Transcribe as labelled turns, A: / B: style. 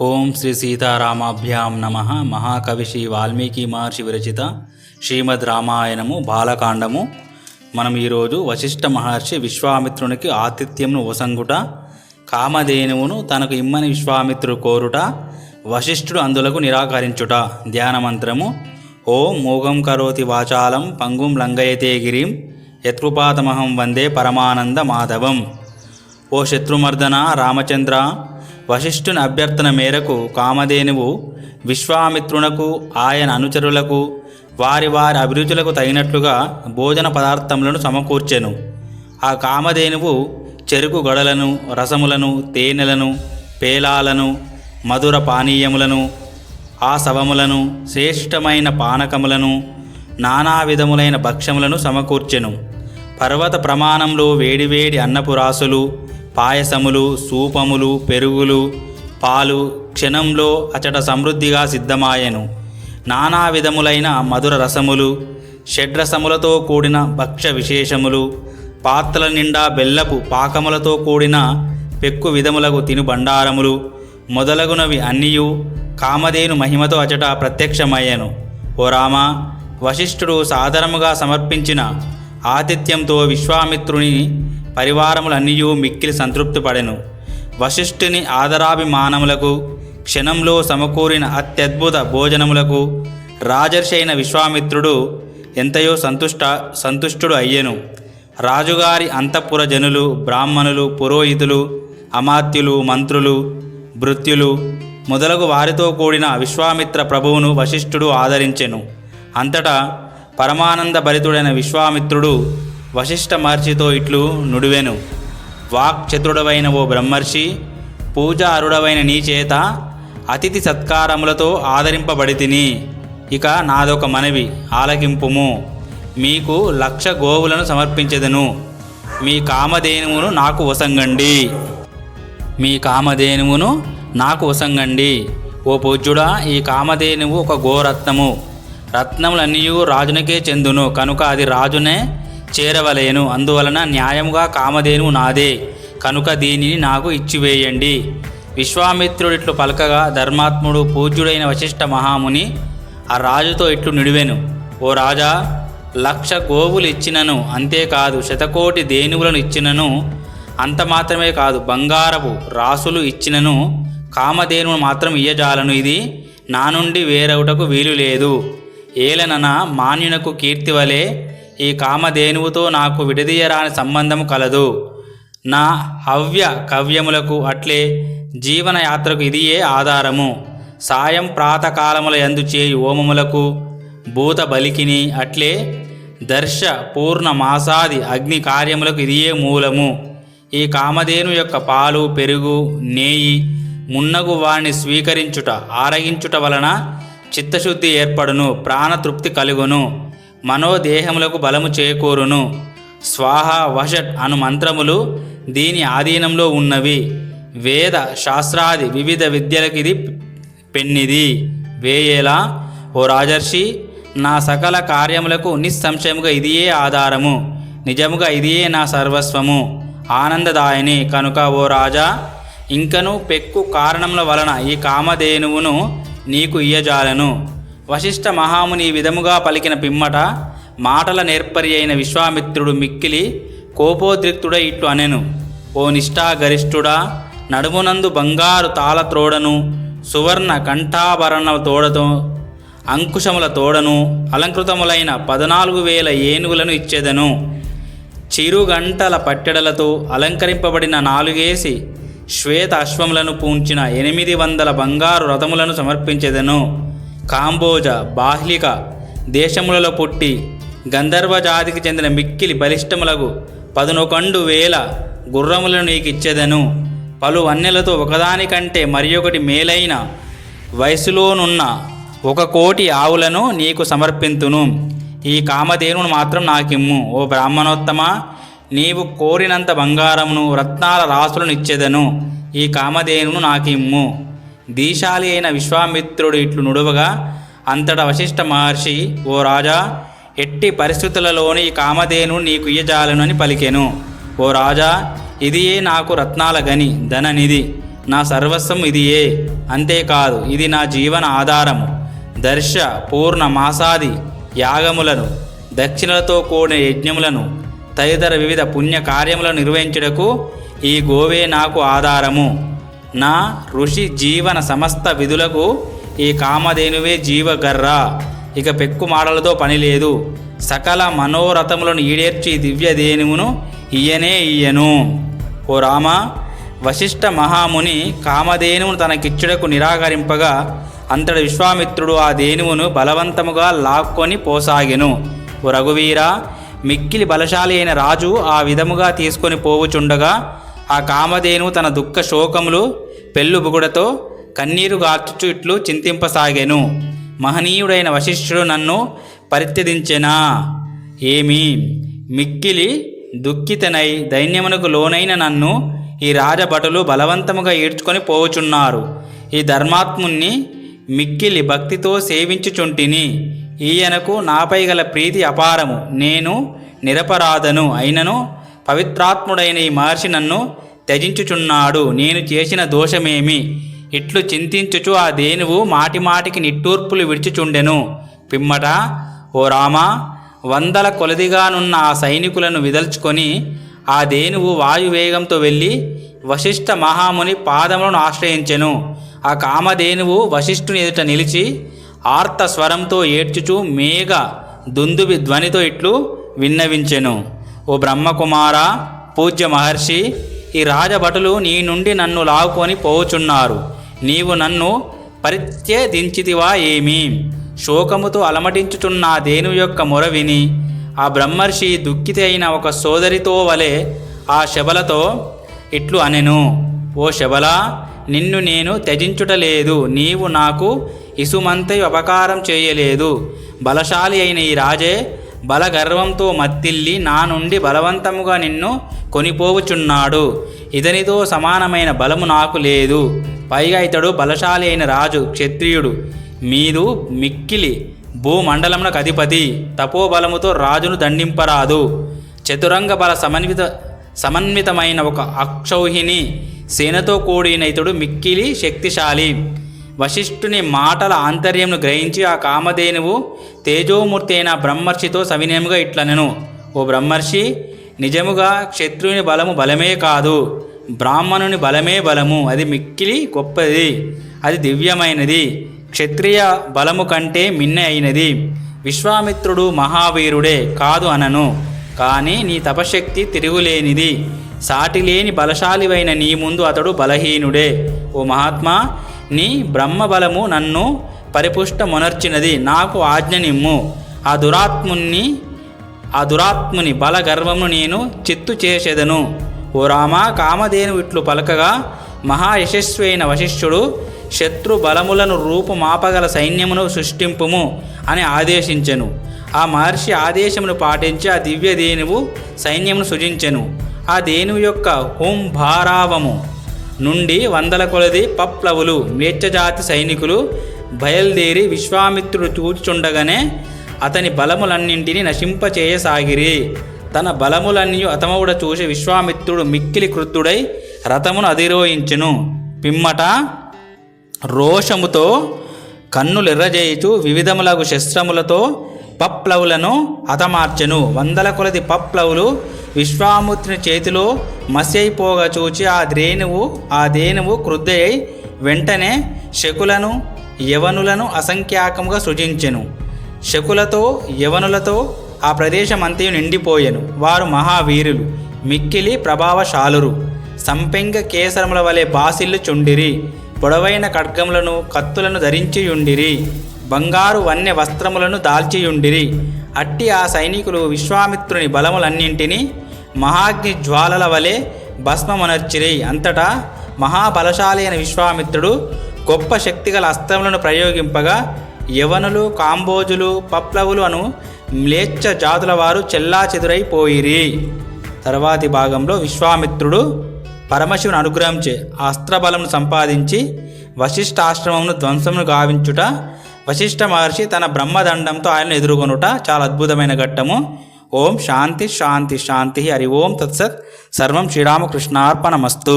A: ఓం శ్రీ సీతారామాభ్యాం నమ. మహాకవి శ్రీ వాల్మీకి మహర్షి విరచిత శ్రీమద్ రామాయణము బాలకాండము. మనం ఈరోజు వశిష్ఠ మహర్షి విశ్వామిత్రునికి ఆతిథ్యంను వసంగుట కామధేనువును తనకు ఇమ్మని విశ్వామిత్రుడు కోరుట వశిష్ఠుడు అందులకు నిరాకరించుట. ధ్యానమంత్రము ఓం మూగం కరోతి వాచాలం పంగుం లంగయతే గిరిం యత్కృపాతమహం వందే పరమానంద మాధవం. ఓ శత్రుమర్దన రామచంద్ర వశిష్ఠుని అభ్యర్థన మేరకు కామధేనువు విశ్వామిత్రునకు ఆయన అనుచరులకు వారి వారి అభిరుచులకు తగినట్లుగా భోజన పదార్థములను సమకూర్చెను. ఆ కామధేనువు చెరుకు గడలను రసములను తేనెలను పేలాలను మధుర పానీయములను ఆ శవములను శ్రేష్టమైన పానకములను నానా విధములైన భక్ష్యములను సమకూర్చెను. పర్వత ప్రమాణంలో వేడివేడి అన్నపు రాసులు పాయసములు సూపములు పెరుగులు పాలు క్షణంలో అచట సమృద్ధిగా సిద్ధమాయెను. నానా విధములైన మధుర రసములు షడ్రసములతో కూడిన భక్ష విశేషములు పాత్రల నిండా బెల్లపు పాకములతో కూడిన పెక్కు విధములకు తిను బండారములు మొదలగునవి అన్నియు కామధేను మహిమతో అచట ప్రత్యక్షమయ్యను. ఓ రామ వశిష్ఠుడు సాదరముగా సమర్పించిన ఆతిథ్యంతో విశ్వామిత్రుని పరివారములన్నీయూ మిక్కిలి సంతృప్తి పడెను వశిష్ఠుని ఆదరాభిమానములకు క్షణంలో సమకూరిన అత్యద్భుత భోజనములకు రాజర్షి అయిన విశ్వామిత్రుడు ఎంతయో సంతుష్ట సంతుష్టుడు అయ్యెను. రాజుగారి అంతఃపుర జనులు బ్రాహ్మణులు పురోహితులు అమాత్యులు మంత్రులు భృత్యులు మొదలగు వారితో కూడిన విశ్వామిత్ర ప్రభువును వశిష్ఠుడు ఆదరించెను. అంతటా పరమానంద భరితుడైన విశ్వామిత్రుడు వశిష్ఠ మహర్షితో ఇట్లు నుడివెను. వాక్చతుడవైన ఓ బ్రహ్మర్షి పూజ అరుడవైన నీ చేత అతిథి సత్కారములతో ఆదరింపబడితిని. ఇక నాదొక మనవి ఆలకింపుము. మీకు లక్ష గోవులను సమర్పించెదను. మీ కామధేనువును నాకు వసంగండి. మీ కామధేనువును నాకు వసంగండి. ఓ పూజ్యుడా ఈ కామధేనువు ఒక గోరత్నము. రత్నములన్నీ రాజునకే చెందును కనుక అది రాజునే చేరవలేను. అందువలన న్యాయముగా కామధేను నాదే. కనుక దీనిని నాకు ఇచ్చివేయండి. విశ్వామిత్రుడిట్లు పలకగా ధర్మాత్ముడు పూజ్యుడైన వశిష్ఠ మహాముని ఆ రాజుతో ఇట్లు నిడివెను. ఓ రాజా లక్ష గోవులు ఇచ్చినను అంతేకాదు శతకోటి దేనువులను ఇచ్చినను అంత మాత్రమే కాదు బంగారపు రాసులు ఇచ్చినను కామధేనువును మాత్రం ఇయ్యజాలను. ఇది నా నుండి వేరవుటకు వీలు లేదు ఏలనన మాన్యునకు కీర్తి వలె ఈ కామధేనువుతో నాకు విడదీయరాని సంబంధము కలదు. నా హవ్య కవ్యములకు అట్లే జీవనయాత్రకు ఇదియే ఆధారము. సాయం ప్రాతకాలముల ఎందు చేయి ఓమములకు భూత బలికిని అట్లే దర్శ పూర్ణ మాసాది అగ్ని కార్యములకు ఇదియే మూలము. ఈ కామధేను యొక్క పాలు పెరుగు నేయి మున్నగు వాణ్ణి స్వీకరించుట ఆరగించుట వలన చిత్తశుద్ధి ఏర్పడును ప్రాణతృప్తి కలుగును. మనోదేహములకు బలము చేకూరును. స్వాహ వషట్ అను మంత్రములు దీని ఆధీనంలో ఉన్నవి. వేద శాస్త్రాది వివిధ విద్యలకు ఇది పెన్నిది. వేయేలా ఓ రాజర్షి నా సకల కార్యములకు నిస్సంశయముగా ఇదియే ఆధారము. నిజముగా ఇదియే నా సర్వస్వము. ఆనందదాయని కనుక ఓ రాజా ఇంకను పెక్కు కారణముల వలన ఈ కామధేనువును నీకు ఇయ్యజాలను. వశిష్ఠ మహాముని ఈ విధముగా పలికిన పిమ్మట మాటల నేర్పరి అయిన విశ్వామిత్రుడు మిక్కిలి కోపోద్రిక్తుడై ఇట్లు అనెను. ఓ నిష్ఠాగరిష్ఠుడా నడుమునందు బంగారు తాళ త్రోడను సువర్ణ కంఠాభరణ తోడతో అంకుశముల తోడను అలంకృతములైన పద్నాలుగు వేల ఏనుగులను ఇచ్చేదను. చిరుగంటల పట్టెడలతో అలంకరింపబడిన నాలుగేసి శ్వేత అశ్వములను పూంచిన ఎనిమిది వందల బంగారు రథములను సమర్పించెదను. కాంబోజ బాహ్లిక దేశములలో పుట్టి గంధర్వ జాతికి చెందిన మిక్కిలి బలిష్టములకు పదునొకండు వేల గుర్రములను నీకు ఇచ్చేదను పలు వన్నెలతో ఒకదానికంటే మరి ఒకటి మేలైన వయసులోనున్న ఒక కోటి ఆవులను నీకు సమర్పింతును. ఈ కామధేనును మాత్రం నాకిమ్ము. ఓ బ్రాహ్మణోత్తమ నీవు కోరినంత బంగారమును రత్నాల రాసులను ఇచ్చేదను. ఈ కామధేనును నాకిమ్ము. దీశాలి అయిన విశ్వామిత్రుడు ఇట్లు నుడవగా అంతటా వశిష్ఠ మహర్షి ఓ రాజా ఎట్టి పరిస్థితులలోని కామధేను నీకు ఇయ్యజాలను అని పలికెను. ఓ రాజా ఇదియే నాకు రత్నాల గని ధననిధి నా సర్వస్వం ఇదియే. అంతేకాదు ఇది నా జీవన ఆధారము. దర్శ పూర్ణ మాసాది యాగములను దక్షిణలతో కూడిన యజ్ఞములను తదితర వివిధ పుణ్య కార్యములను నిర్వహించుటకు ఈ గోవే నాకు ఆధారము. నా ఋషి జీవన సమస్త విధులకు ఈ కామధేనువే జీవగర్ర. ఇక పెక్కు మాడలతో పని లేదు. సకల మనోరథములను ఈడేర్చి దివ్యదేనువును ఇయ్యనే ఇయ్యను. ఓ రామ వశిష్ఠ మహాముని కామధేనువును తనకిచ్చుడకు నిరాకరింపగా అంతటి విశ్వామిత్రుడు ఆ దేనువును బలవంతముగా లాక్కొని పోసాగెను. ఓ రఘువీర మిక్కిలి బలశాలి అయిన రాజు ఆ విధముగా తీసుకొని పోవుచుండగా ఆ కామధేను తన దుఃఖ శోకములు పెళ్ళుబుగుడతో కన్నీరు గార్చుచు ఇట్లు మహనీయుడైన వశిష్ఠుడు నన్ను పరిత్యదించెనా? ఏమి? మిక్కిలి దుఃఖితనై దైన్యమునకు లోనైన నన్ను ఈ రాజభటులు బలవంతముగా ఈడ్చుకొని పోవుచున్నారు. ఈ ధర్మాత్ముణ్ణి మిక్కిలి భక్తితో సేవించుచుంటిని. ఈయనకు నాపై గల ప్రీతి అపారము. నేను నిరపరాధను అయినను పవిత్రాత్ముడైన ఈ మహర్షి నన్ను త్యజించుచున్నాడు. నేను చేసిన దోషమేమి? ఇట్లు చింతించుచు ఆ దేనువు మాటిమాటికి నిట్టూర్పులు విడిచుచుండెను. పిమ్మట ఓ రామా వందల కొలదిగానున్న ఆ సైనికులను విదల్చుకొని ఆ దేనువు వాయువేగంతో వెళ్ళి వశిష్ఠ మహాముని పాదములను ఆశ్రయించెను. ఆ కామధేనువు వశిష్ఠుని ఎదుట నిలిచి ఆర్త స్వరంతో ఏడ్చుచు మేఘ దుందుబి ధ్వనితో ఇట్లు విన్నవించెను. ఓ బ్రహ్మకుమార పూజ్య మహర్షి ఈ రాజభటులు నీ నుండి నన్ను లావుకొని పోవుచున్నారు. నీవు నన్ను పరిత్యదించితివా ఏమి? శోకముతో అలమటించుచున్న దేను యొక్క మొర విని ఆ బ్రహ్మర్షి దుఃఖిత అయిన ఒక సోదరితో వలె ఆ శబలతో ఇట్లు అనెను. ఓ శబల నిన్ను నేను త్యజించుటలేదు. నీవు నాకు ఇసుమంతయు అపకారం చేయలేదు. బలశాలి అయిన ఈ రాజే బలగర్వంతో మత్తిల్లి నా నుండి బలవంతముగా నిన్ను కొనిపోవుచున్నాడు. ఇతనితో సమానమైన బలము నాకు లేదు. పైగా ఇతడు బలశాలి అయిన రాజు క్షత్రియుడు. మీరు మిక్కిలి భూమండలమునకు అధిపతి. తపోబలముతో రాజును దండింపరాదు. చతురంగ బల సమన్విత సమన్వితమైన ఒక అక్షౌహిణి సేనతో కూడిన ఇతడు మిక్కిలి శక్తిశాలి. వశిష్ఠుని మాటల ఆంతర్యంను గ్రహించి ఆ కామధేనువు తేజోమూర్తి అయిన బ్రహ్మర్షితో సవినయముగా ఇట్లనెను. ఓ బ్రహ్మర్షి నిజముగా క్షత్రుని బలము బలమే కాదు బ్రాహ్మణుని బలమే బలము అది మిక్కిలి గొప్పది అది దివ్యమైనది క్షత్రియ బలము కంటే మిన్న అయినది విశ్వామిత్రుడు మహావీరుడే కాదు అనను. కానీ నీ తపశక్తి తిరుగులేనిది సాటిలేని బలశాలివైన నీ ముందు అతడు బలహీనుడే. ఓ మహాత్మా నీ బ్రహ్మబలము నన్ను పరిపుష్టమునర్చినది. నాకు ఆజ్ఞనిమ్ము. ఆ దురాత్ముని ఆ దురాత్ముని బలగర్వమును నేను చిత్తు చేసేదను. ఓ రామా కామధేను ఇట్లు పలకగా మహాయశస్వి అయిన వశిష్ఠుడు శత్రు బలములను రూపుమాపగల సైన్యమును సృష్టింపుము అని ఆదేశించెను. ఆ మహర్షి ఆదేశమును పాటించి ఆ దివ్య దేనువు సైన్యమును సృజించెను. ఆ దేనువు యొక్క హోం భారావము నుండి వందల కొలది పప్లవులు మేచ్చజాతి సైనికులు బయలుదేరి విశ్వామిత్రుడు చూచుచుండగానే అతని బలములన్నింటినీ నశింపచేయసాగిరి. తన బలములన్నీ అతమవుడ చూసి విశ్వామిత్రుడు మిక్కిలి క్రుద్ధుడై రథమును అధిరోహించెను. పిమ్మట రోషముతో కన్నులెర్రజేయుచు వివిధములగు శస్త్రములతో పప్లవులను హతమార్చెను. వందల కొలది పప్లవులు విశ్వామిత్రుని చేతిలో మసైపోగా చూచి ఆ ధ్రేణువు ఆ దేనువు క్రుద్ధయై వెంటనే శకులను యవనులను అసంఖ్యాకముగా సృజించెను. శకులతో యవనులతో ఆ ప్రదేశమంతయు నిండిపోయెను. వారు మహావీరులు మిక్కిలి ప్రభావశాలురు. సంపెంగ కేసరముల వలె బాసిల్లు చుండిరి. పొడవైన ఖడ్గములను కత్తులను ధరించియుండిరి. బంగారు వన్య వస్త్రములను దాల్చియుండిరి. అట్టి ఆ సైనికులు విశ్వామిత్రుని బలములన్నింటినీ మహాగ్ని జ్వాలల వలె భస్మమునర్చిరి. అంతటా మహాబలశాలి అయిన విశ్వామిత్రుడు గొప్ప శక్తిగల అస్త్రములను ప్రయోగింపగా యవనులు కాంబోజులు పప్లవులు అను మ్లేచ్ఛ జాతుల వారు చెల్లా చెదురైపోయిరి తర్వాతి భాగంలో విశ్వామిత్రుడు పరమశివుని అనుగ్రహించే అస్త్రబలమును సంపాదించి వశిష్ఠాశ్రమమును ధ్వంసమును గావించుట వశిష్ఠ మహర్షి తన బ్రహ్మదండంతో ఆయనను ఎదుర్కొనుట చాలా అద్భుతమైన ఘట్టము. ఓం శాంతి శాంతి శాంతి హరి ఓం తత్సత్. సర్వం శ్రీరామకృష్ణార్పణమస్తు.